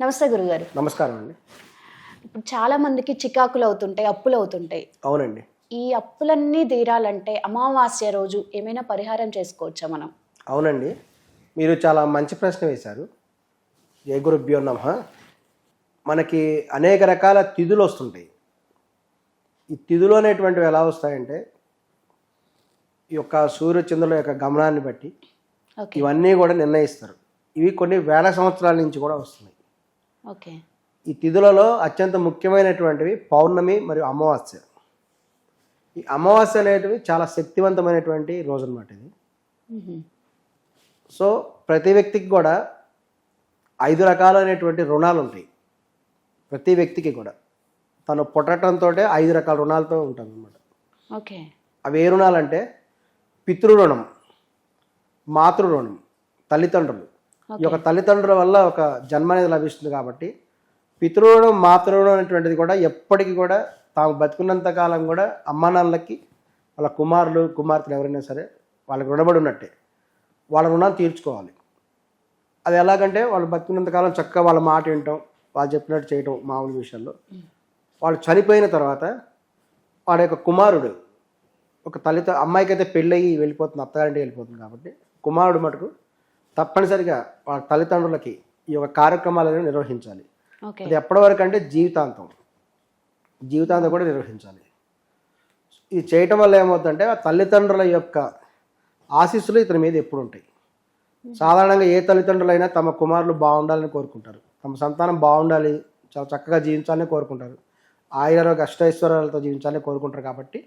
నమస్తే గురుగారు. నమస్కారం అండి. ఇప్పుడు చాలా మందికి చికాకులు అవుతుంటాయి అప్పులు అవుతుంటాయి. అవునండి. ఈ అప్పులన్నీ తీరాలంటే అమావాస్య రోజు ఏమైనా పరిహారం చేసుకోవచ్చా మనం? అవునండి. మీరు చాలా మంచి ప్రశ్న వేశారు. ఏ గురుభ్యో నమ. మనకి అనేక రకాల తిథులు వస్తుంటాయి. ఈ తిథులు అనేటువంటివి ఎలా వస్తాయంటే ఈ యొక్క సూర్యచంద్రుల యొక్క గమనాన్ని బట్టి ఇవన్నీ కూడా నిర్ణయిస్తారు. ఇవి కొన్ని వేల సంవత్సరాల నుంచి కూడా వస్తున్నాయి. ఓకే. ఈ తిథులలో అత్యంత ముఖ్యమైనటువంటివి పౌర్ణమి మరియు అమావాస్య. ఈ అమావాస్య అనేటివి చాలా శక్తివంతమైనటువంటి రోజు అనమాట ఇది. సో ప్రతి వ్యక్తికి కూడా ఐదు రకాలైనటువంటి రుణాలు ఉంటాయి ప్రతి వ్యక్తికి కూడా. తను పుట్టడంతో ఐదు రకాల రుణాలతో ఉంటుంది అనమాట ఓకే. అవి ఏ రుణాలు అంటే పితృ రుణం మాతృ రుణం తల్లిదండ్రులు. ఈ యొక్క తల్లిదండ్రుల వల్ల ఒక జన్మ అనేది లభిస్తుంది కాబట్టి పితృరుణం మాతృరుణం అనేటువంటిది కూడా ఎప్పటికీ కూడా తాము బతుకున్నంత కాలం కూడా అమ్మా నాన్నలకి వాళ్ళ కుమారులు కుమార్తెలు ఎవరైనా సరే వాళ్ళకి రుణపడి ఉన్నట్టే. వాళ్ళ రుణాన్ని తీర్చుకోవాలి. అది ఎలాగంటే వాళ్ళు బతుకున్నంత కాలం చక్కగా వాళ్ళ మాట వినటం వాళ్ళు చెప్పినట్టు చేయటం మామూలు విషయాల్లో. వాళ్ళు చనిపోయిన తర్వాత వాడి యొక్క కుమారుడు ఒక తల్లితో అమ్మాయికి అయితే పెళ్ళయి వెళ్ళిపోతుంది అత్తగారింటికి వెళ్ళిపోతుంది కాబట్టి కుమారుడు మటుకు తప్పనిసరిగా వాళ్ళ తల్లిదండ్రులకి ఈ యొక్క కార్యక్రమాలను నిర్వహించాలి. అది ఎప్పటి వరకు అంటే జీవితాంతం. జీవితాంతం కూడా నిర్వహించాలి. ఇది చేయటం వల్ల ఏమవుతుందంటే ఆ తల్లిదండ్రుల యొక్క ఆశీస్సులు ఇతని మీద ఎప్పుడు ఉంటాయి. సాధారణంగా ఏ తల్లిదండ్రులైనా తమ కుమారులు బాగుండాలని కోరుకుంటారు. తమ సంతానం బాగుండాలి చాలా చక్కగా జీవించాలని కోరుకుంటారు. ఆయురారోగ్య అష్టైశ్వర్యాలతో జీవించాలని కోరుకుంటారు కాబట్టి.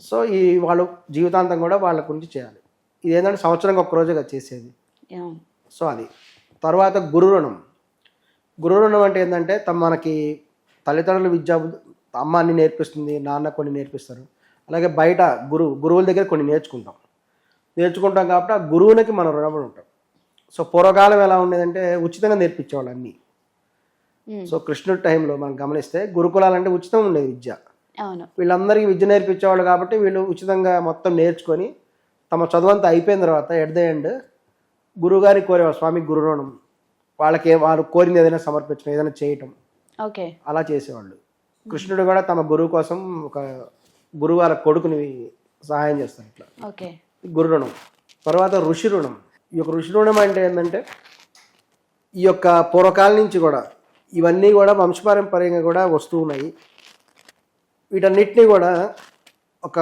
సో ఈ వాళ్ళు జీవితాంతం కూడా వాళ్ళ గురించి చేయాలి. ఇది ఏంటంటే సంవత్సరంగా ఒక రోజుగా చేసేది. సో అది. తర్వాత గురు రుణం. గురు రుణం అంటే ఏంటంటే తమ మనకి తల్లిదండ్రుల విద్యా అమ్మ అన్ని నేర్పిస్తుంది నాన్న కొన్ని నేర్పిస్తారు. అలాగే బయట గురువు గురువుల దగ్గర కొన్ని నేర్చుకుంటాం. నేర్చుకుంటాం కాబట్టి ఆ గురువునికి మనం రుణపడి ఉంటాం సో పూర్వకాలం ఎలా ఉండేదంటే ఉచితంగా నేర్పించేవాళ్ళు అన్నీ. సో కృష్ణుడి టైంలో మనం గమనిస్తే గురుకులాలంటే ఉచితం ఉండేది విద్య. వీళ్ళందరికీ విద్య నేర్పించేవాళ్ళు కాబట్టి వీళ్ళు ఉచితంగా మొత్తం నేర్చుకొని తమ చదువంతా అయిపోయిన తర్వాత ఎట్ ద ఎండ్ గురువుగారికి కోరేవాళ్ళు స్వామి గురు రుణం వాళ్ళకి వాళ్ళు కోరింది ఏదైనా సమర్పించడం ఏదైనా చేయటం. ఓకే. అలా చేసేవాళ్ళు. కృష్ణుడు కూడా తమ గురువు కోసం ఒక గురువు వాళ్ళ కొడుకుని సహాయం చేస్తారు ఇట్లా ఓకే. గురు రుణం తర్వాత ఋషి రుణం. ఈ యొక్క ఋషి రుణం అంటే ఏంటంటే ఈ యొక్క పూర్వకాలం నుంచి కూడా ఇవన్నీ కూడా వంశపారంపర్యంగా కూడా వస్తూ ఉన్నాయి. వీటన్నిటినీ కూడా ఒక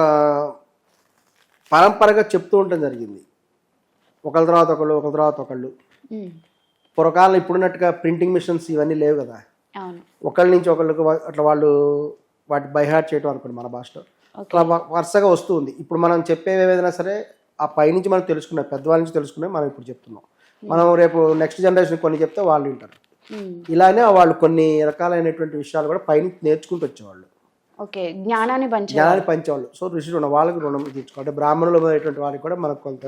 పరంపరగా చెప్తూ ఉండటం జరిగింది. ఒకళ్ళ తర్వాత ఒకళ్ళు ఒకళ్ళ తర్వాత ఒకళ్ళు. పూర్వకాలం ఇప్పుడున్నట్టుగా ప్రింటింగ్ మిషన్స్ ఇవన్నీ లేవు కదా. ఒకళ్ళ నుంచి ఒకళ్ళకి అట్లా వాళ్ళు వాటి బైహార్ట్ చేయటం అనుకోండి మన భాషలో. అట్లా వరుసగా వస్తూ ఉంది ఇప్పుడు మనం చెప్పేవి ఏదైనా సరే ఆ పైనుంచి మనం తెలుసుకున్నాం పెద్దవాళ్ళ నుంచి తెలుసుకున్నాం మనం ఇప్పుడు చెప్తున్నాం. మనం రేపు నెక్స్ట్ జనరేషన్ కొన్ని చెప్తే వాళ్ళు వింటారు. ఇలానే వాళ్ళు కొన్ని రకాలైనటువంటి విషయాలు కూడా పైనుంచి నేర్చుకుంటూ వచ్చేవాళ్ళు. ఓకే. జ్ఞానాన్ని పంచే జ్ఞానాన్ని పంచేవాళ్ళు. సో ఋషి రుణం వాళ్ళకి రుణం తీర్చుకోవాలి. బ్రాహ్మణులు అనేటువంటి వాళ్ళకి కూడా మనకు కొంత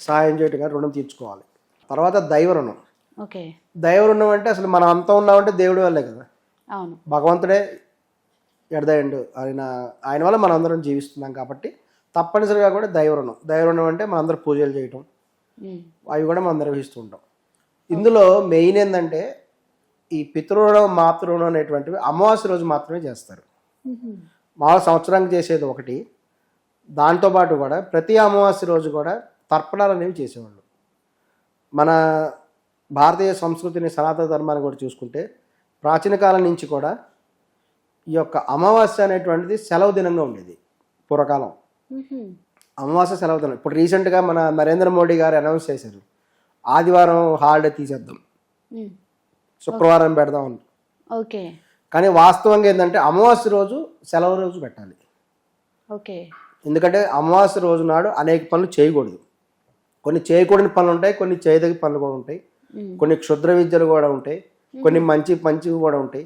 సహాయం చేయటం రుణం తీర్చుకోవాలి. తర్వాత దైవ రుణం. ఓకే. దైవ రుణం అంటే అసలు మనం అంతా ఉన్నామంటే దేవుడి వల్లే కదా. అవును. భగవంతుడే ఎడదయండు ఆయన ఆయన వల్ల మనం అందరం జీవిస్తున్నాం కాబట్టి తప్పనిసరిగా కూడా దైవ రుణం. దైవ రుణం అంటే మనందరం పూజలు చేయటం. అవి కూడా మనం నిర్వహిస్తూ ఉంటాం ఇందులో మెయిన్ ఏంటంటే ఈ పితృరుణం మాతృరుణం అనేటువంటివి అమావాస్య రోజు మాత్రమే చేస్తారు. మ్మ్. మా సంవత్సరానికి చేసేది ఒకటి. దాంతోపాటు కూడా ప్రతి అమావాస్య రోజు కూడా తర్పణాలు అనేవి చేసేవాళ్ళు. మన భారతీయ సంస్కృతిని సనాతన ధర్మాన్ని కూడా చూసుకుంటే ప్రాచీన కాలం నుంచి కూడా ఈ యొక్క అమావాస్య అనేటువంటిది సెలవు దినంగా ఉండేది పూర్వకాలం. అమావాస్య సెలవు దినం. ఇప్పుడు రీసెంట్గా మన నరేంద్ర మోడీ గారు అనౌన్స్ చేశారు. ఆదివారం హాలిడే తీసేద్దాం. శుక్రవారం పెడదాం ఓకే. కానీ వాస్తవంగా ఏంటంటే అమావాస్య రోజు సెలవు రోజు పెట్టాలి. ఓకే. ఎందుకంటే అమావాస్య రోజు నాడు అనేక పనులు చేయకూడదు. కొన్ని చేయకూడని పనులు ఉంటాయి కొన్ని చేయదగిన పనులు కూడా ఉంటాయి. కొన్ని క్షుద్ర విద్యలు కూడా ఉంటాయి. కొన్ని మంచి మంచివి కూడా ఉంటాయి.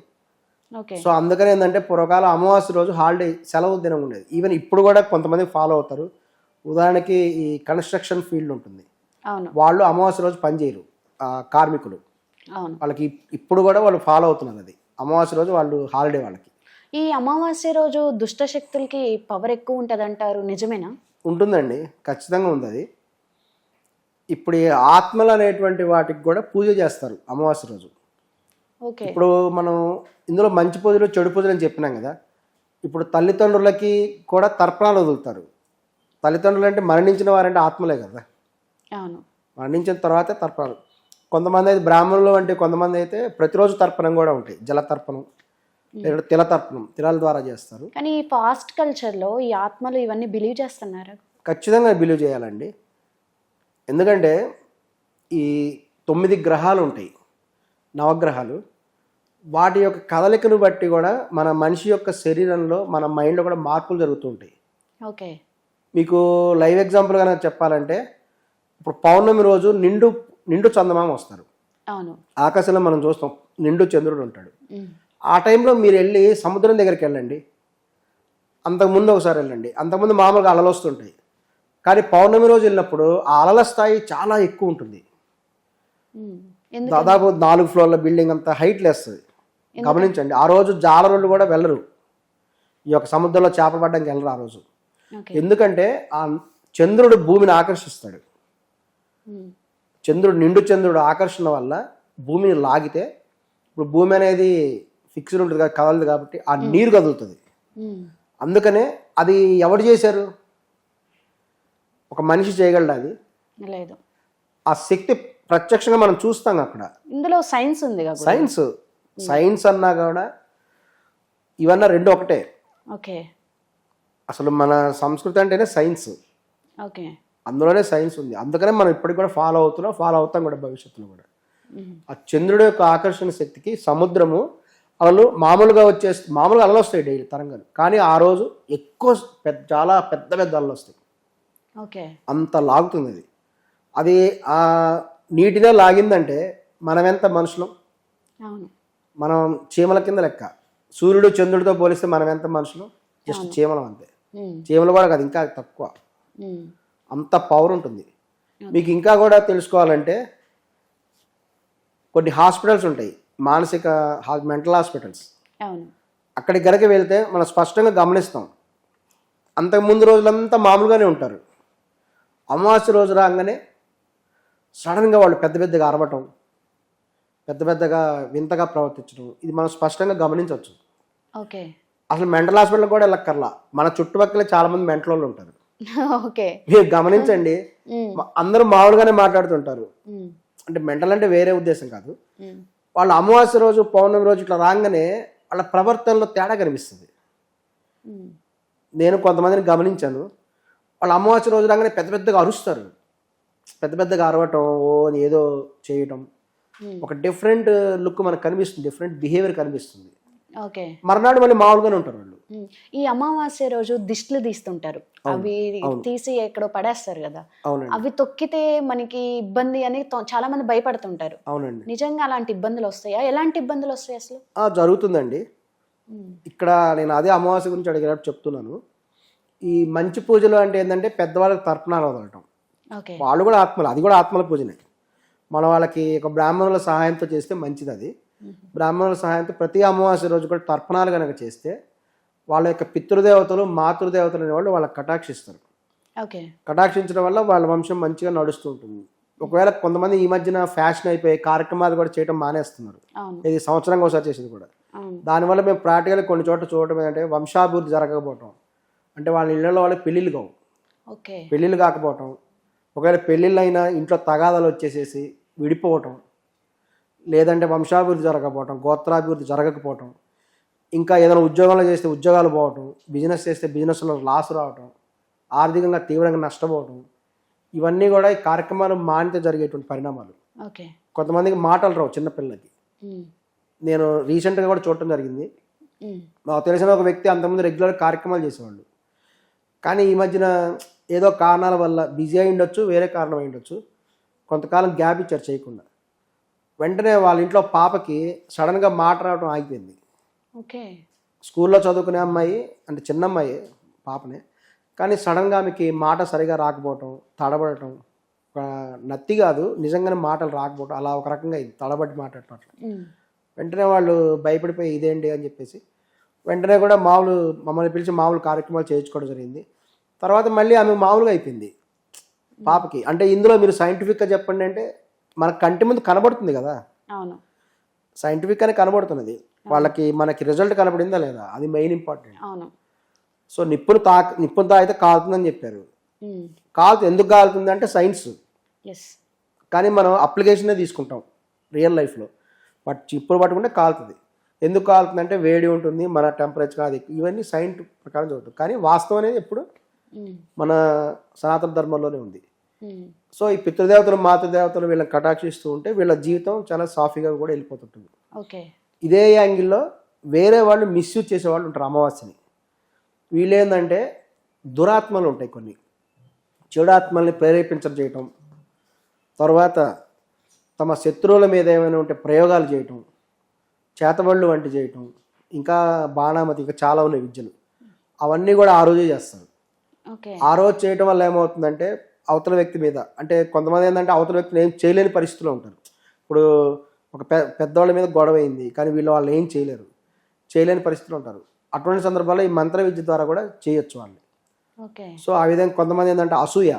సో అందుకని ఏంటంటే పూర్వకాలం అమావాస్య రోజు హాలిడే సెలవు దినం ఉండేది. ఈవెన్ ఇప్పుడు కూడా కొంతమంది ఫాలో అవుతారు. ఉదాహరణకి ఈ కన్స్ట్రక్షన్ ఫీల్డ్ ఉంటుంది. వాళ్ళు అమావాస్య రోజు పనిచేయరు కార్మికులు. వాళ్ళకి ఇప్పుడు కూడా వాళ్ళు ఫాలో అవుతున్నారు అది. అమావాస్య రోజు వాళ్ళు హాలిడే వాళ్ళకి. ఈ అమావాస్య రోజు దుష్ట శక్తులకి పవర్ ఎక్కువ ఉంటుంది అంటారు నిజమేనా? ఉంటుందండి. ఖచ్చితంగా ఉంది అది. ఇప్పుడు ఈ ఆత్మలు అనేటువంటి వాటికి కూడా పూజ చేస్తారు అమావాస్య రోజు. ఓకే. ఇప్పుడు మనం ఇందులో మంచి పూజలు చెడు పూజలు అని చెప్పినాం కదా ఇప్పుడు తల్లిదండ్రులకి కూడా తర్పణాలు వదులుతారు. తల్లిదండ్రులు అంటే మరణించిన వారంటే ఆత్మలే కదా. అవును. మరణించిన తర్వాతే తర్పణాలు. కొంతమంది అయితే బ్రాహ్మణులు అంటే కొంతమంది అయితే ప్రతిరోజు తర్పణం కూడా ఉంటాయి. జల తర్పణం లేదా తిల తర్పణం తిలాల ద్వారా చేస్తారు. కానీ ఈ ఫాస్ట్ కల్చర్లో ఈ ఆత్మలు ఇవన్నీ బిలీవ్ చేస్తున్నారు? ఖచ్చితంగా బిలీవ్ చేయాలండి. ఎందుకంటే ఈ తొమ్మిది గ్రహాలు ఉంటాయి నవగ్రహాలు. వాటి యొక్క కదలికను బట్టి కూడా మన మనిషి యొక్క శరీరంలో మన మైండ్లో కూడా మార్పులు జరుగుతూ ఉంటాయి. ఓకే. మీకు లైవ్ ఎగ్జాంపుల్ కనుక చెప్పాలంటే ఇప్పుడు పౌర్ణమి రోజు నిండు నిండు చందమామ వస్తారు. అవును. ఆకాశంలో మనం చూస్తాం నిండు చంద్రుడు ఉంటాడు. ఆ టైంలో మీరు వెళ్ళి సముద్రం దగ్గరికి వెళ్ళండి. అంతకుముందు ఒకసారి వెళ్ళండి. అంతకుముందు మామూలుగా అలలు వస్తుంటాయి. కానీ పౌర్ణమి రోజు వెళ్ళినప్పుడు ఆ అలల స్థాయి చాలా ఎక్కువ ఉంటుంది. దాదాపు నాలుగు ఫ్లోర్ల బిల్డింగ్ అంత హైట్ లేస్తుంది. గమనించండి ఆ రోజు జాలరులు కూడా వెళ్ళరు. ఈ యొక్క సముద్రంలో చేపలు పడడానికి వెళ్ళరు ఆ రోజు. ఎందుకంటే ఆ చంద్రుడు భూమిని ఆకర్షిస్తాడు. చంద్రుడు నిండు చంద్రుడు ఆకర్షణ వల్ల భూమిని లాగితే ఇప్పుడు భూమి అనేది ఫిక్స్డ్ ఉంటుంది కదా కదలదు కాబట్టి ఆ నీరు కదులుతుంది. అందుకనే అది ఎవరు చేశారు? ఒక మనిషి చేయగలడు అది? లేదు. ఆ శక్తి ప్రత్యక్షంగా మనం చూస్తాం అక్కడ. ఇందులో సైన్స్ ఉంది సైన్స్. సైన్స్ అన్నా కూడా ఇవన్నా రెండు ఒకటే. ఓకే. అసలు మన సంస్కృతి అంటేనే సైన్స్. ఓకే. అందులోనే సైన్స్ ఉంది. అందుకనే మనం ఇప్పటికి కూడా ఫాలో అవుతున్నాం ఫాలో అవుతాం కూడా భవిష్యత్తులో కూడా. ఆ చంద్రుడి యొక్క ఆకర్షణ శక్తికి సముద్రము అలలు మామూలుగా వచ్చే మామూలుగా అలలు వస్తాయి డైలీ తరంగాలు. కానీ ఆ రోజు ఎక్కువ పెద్ద చాలా పెద్ద పెద్ద అలలు వస్తాయి. అంత లాగుతుంది అది అది ఆ నీటినే లాగిందంటే మనం ఎంత మనుషులం మనం చీమల కింద లెక్క. సూర్యుడు చంద్రుడితో పోలిస్తే మనం ఎంత మనుషులం? జస్ట్ చీమలం అంతే. చీమలు కూడా కాదు ఇంకా తక్కువ. అంత పవర్ ఉంటుంది. మీకు ఇంకా కూడా తెలుసుకోవాలంటే కొన్ని హాస్పిటల్స్ ఉంటాయి. మానసిక మెంటల్ హాస్పిటల్స్ అక్కడికి గనక వెళ్తే మనం స్పష్టంగా గమనిస్తాం. అంతకుముందు రోజులంతా మామూలుగానే ఉంటారు. అమావాస్య రోజు రాగానే సడన్గా వాళ్ళు పెద్ద పెద్దగా అరవటం పెద్ద పెద్దగా వింతగా ప్రవర్తించడం ఇది మనం స్పష్టంగా గమనించవచ్చు. ఓకే. అసలు మెంటల్ హాస్పిటల్ కూడా వెళ్ళక్కర్లా. మన చుట్టుపక్కల చాలా మంది మెంటల్ వాళ్ళు ఉంటారు. ఓకే. మీరు గమనించండి. అందరూ మామూలుగానే మాట్లాడుతుంటారు. అంటే మెంటల్ అంటే వేరే ఉద్దేశం కాదు. వాళ్ళు అమావాస్య రోజు పౌర్ణమి రోజు ఇట్లా రాగానే వాళ్ళ ప్రవర్తనలో తేడా కనిపిస్తుంది. నేను కొంతమందిని గమనించాను. వాళ్ళు అమావాస్య రోజు రాగానే పెద్ద పెద్దగా అరుస్తారు. పెద్ద పెద్దగా అరవటం ఓ అని ఏదో చేయటం. ఒక డిఫరెంట్ లుక్ మనకు కనిపిస్తుంది. డిఫరెంట్ బిహేవియర్ కనిపిస్తుంది. ఓకే. మర్నాడు మళ్ళీ మామూలుగానే ఉంటారు వాళ్ళు. ఈ అమావాస్య రోజు దిష్టిలు తీస్తుంటారు. అవి తీసి ఎక్కడో పడేస్తారు కదా. అవి తొక్కితే మనకి ఇబ్బంది అని చాలా మంది భయపడుతుంటారు. అవునండి. నిజంగా అలాంటి ఇబ్బందులు వస్తాయా? ఎలాంటి ఇబ్బందులు వస్తాయి అసలు? జరుగుతుందండి. ఇక్కడ నేను అదే అమావాస్య గురించి అడిగినట్టు చెప్తున్నాను. ఈ మంచి పూజలు అంటే ఏంటంటే పెద్దవాళ్ళకి తర్పణాలు వదలటం. వాళ్ళు కూడా ఆత్మలు అది కూడా ఆత్మల పూజనే. మనం వాళ్ళకి ఒక బ్రాహ్మణుల సహాయంతో చేస్తే మంచిది అది బ్రాహ్మణుల సహాయంతో ప్రతి అమావాస్య రోజు కూడా తర్పణాలు కనుక చేస్తే వాళ్ళ యొక్క పితృదేవతలు మాతృదేవతలు అనేవాళ్ళు వాళ్ళకి కటాక్షిస్తారు. కటాక్షించడం వల్ల వాళ్ళ వంశం మంచిగా నడుస్తూ ఉంటుంది. ఒకవేళ కొంతమంది ఈ మధ్యన ఫ్యాషన్ అయిపోయి కార్యక్రమాలు కూడా చేయడం మానేస్తున్నారు. ఇది సంవత్సరంగా ఒకసారి చేసేది కూడా. దానివల్ల మేము ప్రాక్టికల్ కొన్ని చోట్ల చూడటం ఏంటంటే వంశాభివృద్ధి జరగకపోవటం. అంటే వాళ్ళ ఇళ్ళలో వాళ్ళకి పెళ్ళిళ్ళు కావు. ఓకే. పెళ్ళిళ్ళు కాకపోవటం ఒకవేళ పెళ్ళిళ్ళు అయినా ఇంట్లో తగాదాలు వచ్చేసేసి విడిపోవటం లేదంటే వంశాభివృద్ధి జరగకపోవటం గోత్రాభివృద్ధి జరగకపోవటం ఇంకా ఏదైనా ఉద్యోగాలు చేస్తే ఉద్యోగాలు పోవటం బిజినెస్ చేస్తే బిజినెస్లో లాస్ రావటం ఆర్థికంగా తీవ్రంగా నష్టపోవటం ఇవన్నీ కూడా ఈ కార్యక్రమాలు మానితే జరిగేటువంటి పరిణామాలు. ఓకే. కొంతమందికి మాటలు రావు చిన్నపిల్లలకి. నేను రీసెంట్గా కూడా చూడటం జరిగింది. నాకు తెలిసిన ఒక వ్యక్తి అంతకుముందు రెగ్యులర్ కార్యక్రమాలు చేసేవాళ్ళు. కానీ ఈ మధ్యన ఏదో కారణాల వల్ల బిజీ అయి ఉండొచ్చు వేరే కారణం అయి ఉండొచ్చు. కొంతకాలం గ్యాప్ ఇచ్చారు చేయకుండా. వెంటనే వాళ్ళ ఇంట్లో పాపకి సడన్గా మాట రావడం ఆగిపోయింది. ఓకే. స్కూల్లో చదువుకునే అమ్మాయి అంటే చిన్న అమ్మాయి పాపనే. కానీ సడన్గా ఆమెకి మాట సరిగా రాకపోవటం తడబడటం ఒక నత్తి కాదు నిజంగానే మాటలు రాకపోవటం అలా ఒక రకంగా అయింది. తడబడి మాట్లాడటం అట్లా. వెంటనే వాళ్ళు భయపడిపోయి ఇదేంటి అని చెప్పేసి వెంటనే కూడా మామూలు మమ్మల్ని పిలిచి మామూలు కార్యక్రమాలు చేయించుకోవడం జరిగింది. తర్వాత మళ్ళీ ఆమె మామూలుగా అయిపోయింది. పాపకి. అంటే ఇందులో మీరు సైంటిఫిక్గా చెప్పండి అంటే మన కంటి ముందు కనబడుతుంది కదా? అవును. సైంటిఫిక్ అని కనబడుతున్నది. వాళ్ళకి మనకి రిజల్ట్ కనబడిందా లేదా? అది మెయిన్ ఇంపార్టెంట్ అవును. సో నిప్పును తా నిప్పును తాగితే కాలుతుందని చెప్పారు. కాలుతు ఎందుకు కాలుతుంది అంటే సైన్స్ కానీ మనం అప్లికేషనే తీసుకుంటాం. రియల్ లైఫ్లో బట్ చిప్పులు పట్టుకుంటే కాలుతుంది. ఎందుకు కాలుతుంది అంటే వేడి ఉంటుంది మన టెంపరేచర్ అది ఇవన్నీ సైన్స్ ప్రకారం చదువుతాం కానీ వాస్తవం అనేది ఎప్పుడు మన సనాతన ధర్మంలోనే ఉంది. సో ఈ పితృదేవతలు మాతృదేవతలు వీళ్ళని కటాక్షిస్తూ ఉంటే వీళ్ళ జీవితం చాలా సాఫీగా కూడా వెళ్ళిపోతుంటుంది. ఓకే. ఇదే యాంగిల్లో వేరే వాళ్ళు మిస్యూజ్ చేసే వాళ్ళు ఉంటారు అమావాస్యని. వీళ్ళు ఏంటంటే దురాత్మలు ఉంటాయి కొన్ని. చెడాత్మల్ని ప్రేరేపించడం చేయటం తర్వాత తమ శత్రువుల మీద ఏమైనా ఉంటే ప్రయోగాలు చేయటం చేతబళ్ళు వంటి చేయటం ఇంకా బాణామతి ఇంకా చాలా ఉన్నాయి విద్యలు. అవన్నీ కూడా ఆ రోజే చేస్తారు ఓకే. ఆ రోజు చేయటం వల్ల ఏమవుతుందంటే అవతల వ్యక్తి మీద అంటే కొంతమంది ఏంటంటే అవతల వ్యక్తిని ఏం చేయలేని పరిస్థితిలో ఉంటారు. ఇప్పుడు ఒక పె పెద్దవాళ్ళ మీద గొడవ అయింది కానీ వీళ్ళు వాళ్ళు ఏం చేయలేరు. చేయలేని పరిస్థితిలో ఉంటారు. అటువంటి సందర్భాల్లో ఈ మంత్ర విద్య ద్వారా కూడా చేయొచ్చు వాళ్ళు ఓకే. సో ఆ విధంగా కొంతమంది ఏంటంటే అసూయ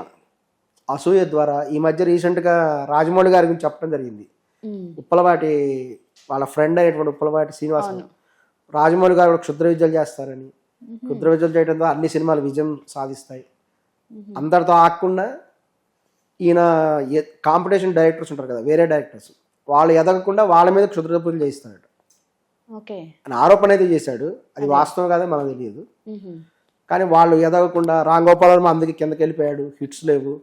అసూయ ద్వారా ఈ మధ్య రీసెంట్గా రాజమౌళి గారి గురించి చెప్పడం జరిగింది. ఉప్పలవాటి వాళ్ళ ఫ్రెండ్ అయినటువంటి ఉప్పలవాటి శ్రీనివాస రాజమౌళి గారు కూడా క్షుద్ర విద్యలు చేస్తారని. క్షుద్ర విద్యలు చేయడం ద్వారా అన్ని సినిమాలు విజయం సాధిస్తాయి. అందరితో ఆగకుండా ఈయన కాంపిటీషన్ డైరెక్టర్స్ ఉంటారు కదా వేరే డైరెక్టర్స్. వాళ్ళు ఎదగకుండా వాళ్ళ మీద క్షుద్ర పూజలు చేయిస్తాడు. ఓకే. అని ఆరోపణ అయితే చేశాడు. అది వాస్తవం కాదే మనకు తెలియదు. కానీ వాళ్ళు ఎదగకుండా రామ్ గోపాల్ వర్మ అందుకే కిందకి వెళ్ళిపోయాడు హిట్స్ లేవు.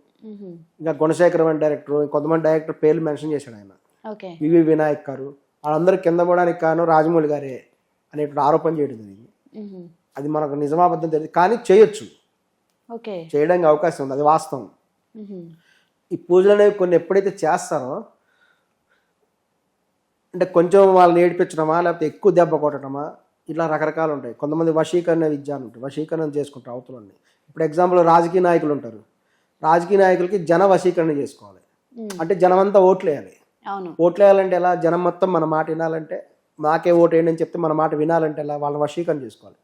ఇంకా గుణశేఖరం అని డైరెక్టర్ కొంతమంది డైరెక్టర్ పేర్లు మెన్షన్ చేశాడు ఆయన. వివి వినాయక్ గారు వాళ్ళందరూ కింద పోవడానికి కారణం రాజమౌళి గారే అనేటువంటి ఆరోపణ చేయడం జరిగింది. అది మనకు నిజమాబద్ధం తెలియదు. కానీ చేయొచ్చు. చేయడానికి అవకాశం ఉంది. అది వాస్తవం. ఈ పూజలు అనేవి కొన్ని ఎప్పుడైతే చేస్తారో అంటే కొంచెం వాళ్ళని ఏడిపించడమా లేకపోతే ఎక్కువ దెబ్బ కొట్టడమా ఇట్లా రకరకాలు ఉంటాయి. కొంతమంది వశీకరణ విద్య అని ఉంటుంది వశీకరణ చేసుకుంటారు అవతలని. ఇప్పుడు ఎగ్జాంపుల్ రాజకీయ నాయకులు ఉంటారు. రాజకీయ నాయకులకి జన వశీకరణ చేసుకోవాలి. అంటే జనం అంతా ఓట్లు వేయాలంటే ఎలా? జనం మొత్తం మన మాట వినాలంటే నాకే ఓటు వేయండి అని చెప్తే మన మాట వినాలంటే ఎలా? వాళ్ళని వశీకరణ చేసుకోవాలి.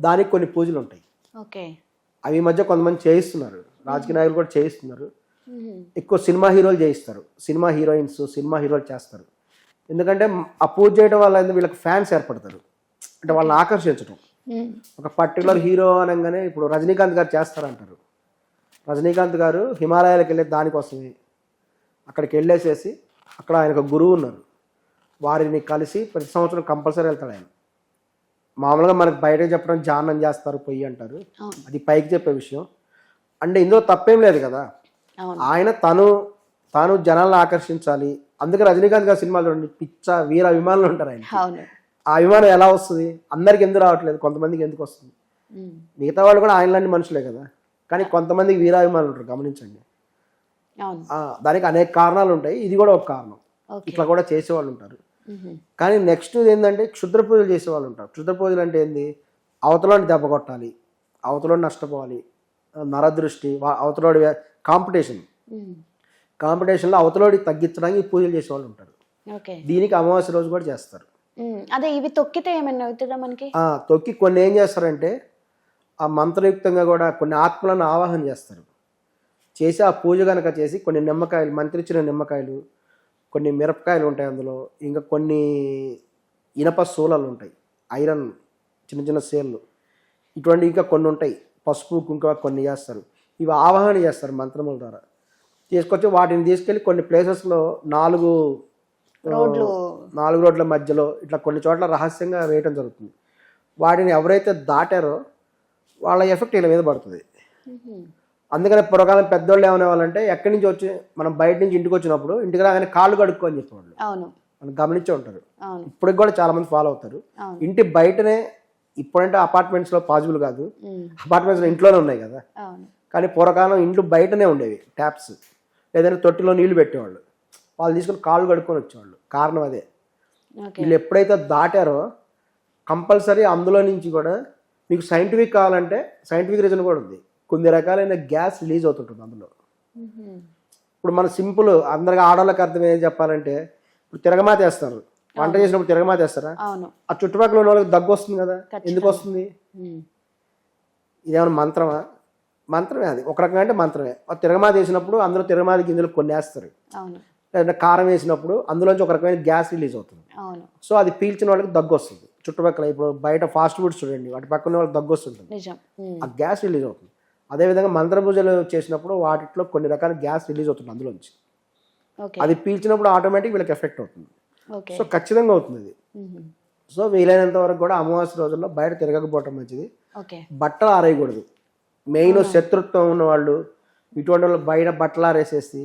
దానికి కొన్ని పూజలు ఉంటాయి. ఓకే. అవి మధ్య కొంతమంది చేయిస్తున్నారు. రాజకీయ నాయకులు కూడా చేయిస్తున్నారు. ఎక్కువ సినిమా హీరోలు చేయిస్తారు. సినిమా హీరోయిన్స్ సినిమా హీరోలు చేస్తారు. ఎందుకంటే ఆ పూజ చేయడం వల్ల వీళ్ళకి ఫ్యాన్స్ ఏర్పడతారు. అంటే వాళ్ళని ఆకర్షించడం ఒక పర్టికులర్ హీరో అనగానే ఇప్పుడు రజనీకాంత్ గారు చేస్తారంటారు. రజనీకాంత్ గారు హిమాలయాలకు వెళ్ళే దానికోసమే అక్కడికి వెళ్ళేసేసి అక్కడ ఆయన ఒక గురువు ఉన్నారు. వారిని కలిసి ప్రతి సంవత్సరం కంపల్సరీ వెళ్తాడు ఆయన. మామూలుగా మనకు బయట చెప్పడం జానం చేస్తారు పొయ్యి అంటారు. అది పైకి చెప్పే విషయం. అంటే ఇందులో తప్పేం లేదు కదా. ఆయన తను తాను జనాలను ఆకర్షించాలి. అందుకే రజనీకాంత్ గారి సినిమాలు చూడండి. పిచ్చ వీర అభిమానులు ఉంటారు ఆయన ఆ అభిమానం ఎలా వస్తుంది? అందరికి ఎందుకు రావట్లేదు? కొంతమందికి ఎందుకు వస్తుంది. మిగతా వాళ్ళు కూడా ఆయన లాంటి మనుషులే కదా. కానీ కొంతమందికి వీరాభిమానులు ఉంటారు గమనించండి. దానికి అనేక కారణాలు ఉంటాయి. ఇది కూడా ఒక కారణం. ఇట్లా కూడా చేసేవాళ్ళు ఉంటారు. కానీ నెక్స్ట్ ఏంటంటే క్షుద్ర పూజలు చేసేవాళ్ళు ఉంటారు. క్షుద్ర పూజలు అంటే ఏంది? అవతలని దెబ్బ కొట్టాలి. అవతలని నష్టపోవాలి. నరదృష్టి అవతలోడి కాంపిటీషన్. కాంపిటీషన్లో అవతలోడి తగ్గించడానికి పూజలు చేసేవాళ్ళు ఉంటారు. ఓకే. దీనికి అమావాస్య రోజు కూడా చేస్తారు. అదే ఇవి తొక్కితే ఏమైనా అవుతుందా మనకి? తొక్కి కొన్ని ఏం చేస్తారంటే ఆ మంత్రయుక్తంగా కూడా కొన్ని ఆత్మలను ఆవాహన చేస్తారు. చేసి ఆ పూజ కనుక చేసి కొన్ని నిమ్మకాయలు మంత్రిచ్చిన నిమ్మకాయలు కొన్ని మిరపకాయలు ఉంటాయి అందులో. ఇంకా కొన్ని ఇనప సూలలు ఉంటాయి. ఐరన్ చిన్న చిన్న సేళ్ళు ఇటువంటి ఇంకా కొన్ని ఉంటాయి. పసుపు కుంకుమ కొన్ని చేస్తారు. ఇవి ఆవాహన చేస్తారు మంత్రముల ద్వారా. తీసుకొచ్చి వాటిని తీసుకెళ్ళి కొన్ని ప్లేసెస్లో నాలుగు రోడ్లు. నాలుగు రోడ్ల మధ్యలో ఇట్లా కొన్ని చోట్ల రహస్యంగా వేయటం జరుగుతుంది. వాటిని ఎవరైతే దాటారో వాళ్ళ ఎఫెక్ట్ వీళ్ళ మీద పడుతుంది. అందుకని పూర్వకాలం పెద్దోళ్ళు ఏమనేవాళ్ళంటే ఎక్కడి నుంచి వచ్చి మనం బయట నుంచి ఇంటికి వచ్చినప్పుడు ఇంటికి రాగానే కాళ్ళు కడుక్కో అని చెప్పేవాళ్ళు మనం గమనించే ఉంటారు. ఇప్పటికి కూడా చాలా మంది ఫాలో అవుతారు. ఇంటి బయటనే ఇప్పుడంటే apartments లో పాసిబుల్ కాదు. మ్మ్. అపార్ట్మెంట్స్లో ఇంట్లోనే ఉన్నాయి కదా. కానీ పూర్వకాలం ఇంట్లో బయటనే ఉండేవి ట్యాప్స్. లేదంటే తొట్టిలో నీళ్ళు పెట్టేవాళ్ళు. వాళ్ళు తీసుకొని కాళ్ళు కడుక్కొని వచ్చేవాళ్ళు. కారణం అదే. వీళ్ళు ఎప్పుడైతే దాటారో కంపల్సరీ అందులో నుంచి కూడా మీకు సైంటిఫిక్ కావాలంటే సైంటిఫిక్ రీజన్ కూడా ఉంది. కొన్ని రకాలైన గ్యాస్ రిలీజ్ అవుతుంటుంది అందులో. ఇప్పుడు మన సింపుల్ అందరికి ఆడవాళ్ళకి అర్థం ఏం చెప్పాలంటే ఇప్పుడు తిరగమాత వేస్తారు. వంట చేసినప్పుడు తిరగమాత వేస్తారా? ఆ చుట్టుపక్కల ఉన్న వాళ్ళకి దగ్గు వస్తుంది కదా? ఎందుకు వస్తుంది. ఇదేమైనా మంత్రమా? మంత్రమే అది. ఒక రకంగా అంటే మంత్రమే. తిరగమాత వేసినప్పుడు అందరూ తిరగమాత గింజలు కొన్ని వేస్తారు లేదంటే కారం వేసినప్పుడు అందులోంచి ఒక రకమైన గ్యాస్ రిలీజ్ అవుతుంది. సో అది పీల్చిన వాళ్ళకి దగ్గు వస్తుంది. చుట్టుపక్కల ఇప్పుడు బయట ఫాస్ట్ ఫుడ్స్ చూడండి వాటి పక్కన వాళ్ళకి దగ్గు వస్తుంటుంది. ఆ గ్యాస్ రిలీజ్ అవుతుంది. అదేవిధంగా మంత్ర పూజలు చేసినప్పుడు వాటిలో కొన్ని రకాల గ్యాస్ రిలీజ్ అవుతుంది అందులోంచి. అది పీల్చినప్పుడు ఆటోమేటిక్ వీళ్ళకి ఎఫెక్ట్ అవుతుంది. సో ఖచ్చితంగా అవుతుంది అది ఉమ్, సో వీలైనంత వరకు కూడా అమావాస్య రోజుల్లో బయట తిరగకపోవటం మంచిది. బట్టలు ఆరేయకూడదు. మెయిన్ శత్రుత్వం ఉన్న వాళ్ళు ఇటువంటి వాళ్ళు బయట బట్టలు ఆరేసేసి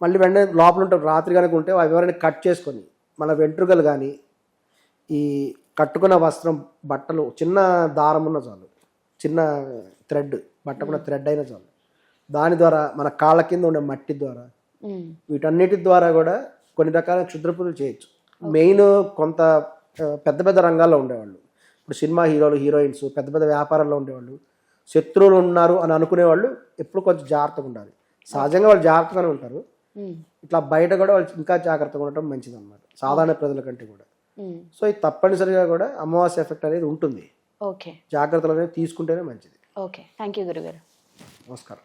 మళ్ళీ వెంటనే లోపల ఉంటారు రాత్రి కనుక ఉంటే అవి ఎవరైనా కట్ చేసుకొని మన వెంట్రుకలు కానీ ఈ కట్టుకున్న వస్త్రం బట్టలు చిన్న దారం ఉన్న చాలు. చిన్న థ్రెడ్ పట్టుకున్న థ్రెడ్ అయినా చాలు. దాని ద్వారా మన కాళ్ళ కింద ఉండే మట్టి ద్వారా వీటన్నిటి ద్వారా కూడా కొన్ని రకాల క్షుద్ర పూజలు చేయొచ్చు. మెయిన్ కొంత పెద్ద పెద్ద రంగాల్లో ఉండేవాళ్ళు. ఇప్పుడు సినిమా హీరోలు హీరోయిన్స్ పెద్ద పెద్ద వ్యాపారాల్లో ఉండేవాళ్ళు. శత్రువులు ఉన్నారు అని అనుకునేవాళ్ళు ఎప్పుడు కొంచెం జాగ్రత్తగా ఉండాలి. సహజంగా వాళ్ళు జాగ్రత్తగానే ఉంటారు. ఇట్లా బయట కూడా వాళ్ళు ఇంకా జాగ్రత్తగా ఉండటం మంచిది అన్నమాట సాధారణ ప్రజల కంటే కూడా. సో ఇది తప్పనిసరిగా కూడా అమావాస్య ఎఫెక్ట్ అనేది ఉంటుంది. ఓకే. జాగ్రత్తలు అనేది తీసుకుంటేనే మంచిది. ఓకే. థ్యాంక్ యూ గురుగారు. నమస్కారం.